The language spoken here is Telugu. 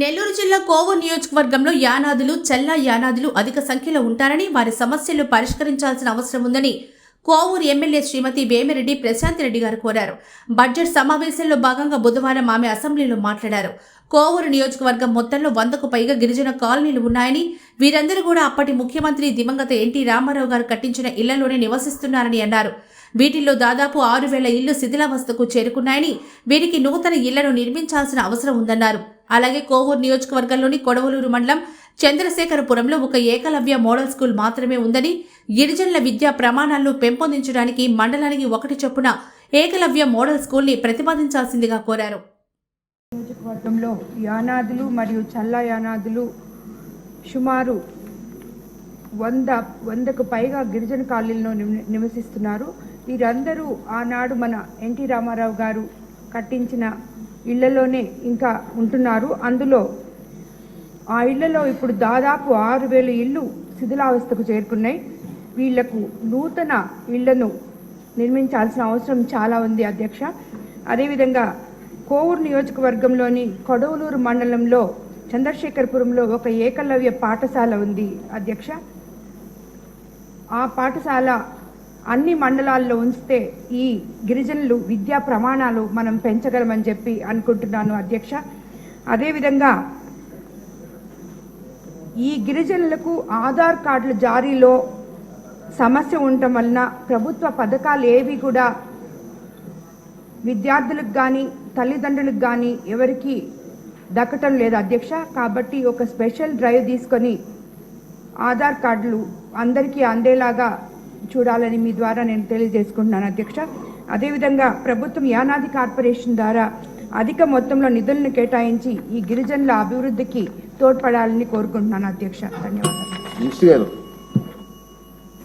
నెల్లూరు జిల్లా కోవు నియోజకవర్గంలో యానాదులు చెల్ల యానాదులు అధిక సంఖ్యలో ఉంటారని వారి సమస్యలు పరిష్కరించాల్సిన అవసరం ఉందని కోవూరు ఎమ్మెల్యే శ్రీమతి వేమిరెడ్డి ప్రశాంత్ రెడ్డి గారు కోరారు. బడ్జెట్ సమావేశంలో భాగంగా బుధవారం ఆమె అసెంబ్లీలో మాట్లాడారు. కోవూరు నియోజకవర్గం మొత్తంలో వందకు పైగా గిరిజన కాలనీలు ఉన్నాయని వీరందరూ కూడా అప్పటి ముఖ్యమంత్రి దివంగత ఎన్టీ రామారావు గారు కట్టించిన ఇళ్ళలోనే నివసిస్తున్నారని అన్నారు. వీటిల్లో దాదాపు ఆరు వేల ఇళ్ళు శిథిలావస్థకు చేరుకున్నాయని వీరికి నూతన ఇళ్ళను నిర్మించాల్సిన అవసరం ఉందన్నారు. అలాగే కోవూరు నియోజకవర్గంలోని కొడవలూరు మండలం చంద్రశేఖరపురంలో ఒక ఏకలవ్య మోడల్ స్కూల్ మాత్రమే ఉందని గిరిజనుల విద్యా ప్రమాణాలను పెంపొందించడానికి మండలానికి ఒకటి చొప్పున ఏకలవ్య మోడల్ స్కూల్ని ప్రతిపాదించాల్సిందిగా కోరారు. వర్గంలో యానాదులు మరియు చల్ల యానాదులు సుమారు వంద వందకు పైగా గిరిజన కాలనీలో నివసిస్తున్నారు. వీరందరూ ఆనాడు మన ఎన్టీ రామారావు గారు కట్టించిన ఇళ్ళలోనే ఇంకా ఉంటున్నారు. అందులో ఆ ఇళ్ళలో ఇప్పుడు దాదాపు ఆరు వేల ఇళ్ళు శిథిలావస్థకు చేరుకున్నాయి. వీళ్ళకు నూతన ఇళ్ళను నిర్మించాల్సిన అవసరం చాలా ఉంది అధ్యక్ష. అదేవిధంగా కోవూరు నియోజకవర్గంలోని కొడవలూరు మండలంలో చంద్రశేఖరపురంలో ఒక ఏకలవ్య పాఠశాల ఉంది. అధ్యక్ష ఆ పాఠశాల అన్ని మండలాల్లో ఉంచితే ఈ గిరిజనులు విద్యా ప్రమాణాలు మనం పెంచగలమని చెప్పి అనుకుంటున్నాను అధ్యక్ష. అదేవిధంగా ఈ గిరిజనులకు ఆధార్ కార్డుల జారీలో సమస్య ఉండటం వలన ప్రభుత్వ పథకాలు ఏవి కూడా విద్యార్థులకు కానీ తల్లిదండ్రులకు కానీ ఎవరికి దక్కటం లేదు అధ్యక్ష. కాబట్టి ఒక స్పెషల్ డ్రైవ్ తీసుకొని ఆధార్ కార్డులు అందరికీ అందేలాగా చూడాలని మీ ద్వారా నేను తెలియజేసుకుంటున్నాను అధ్యక్ష. అదేవిధంగా ప్రభుత్వం యానాది కార్పొరేషన్ ద్వారా అధిక మొత్తంలో నిధులను కేటాయించి ఈ గిరిజనుల అభివృద్ధికి తోడ్పడాలని కోరుకుంటున్నాను అధ్యక్ష. ధన్యవాదాలు.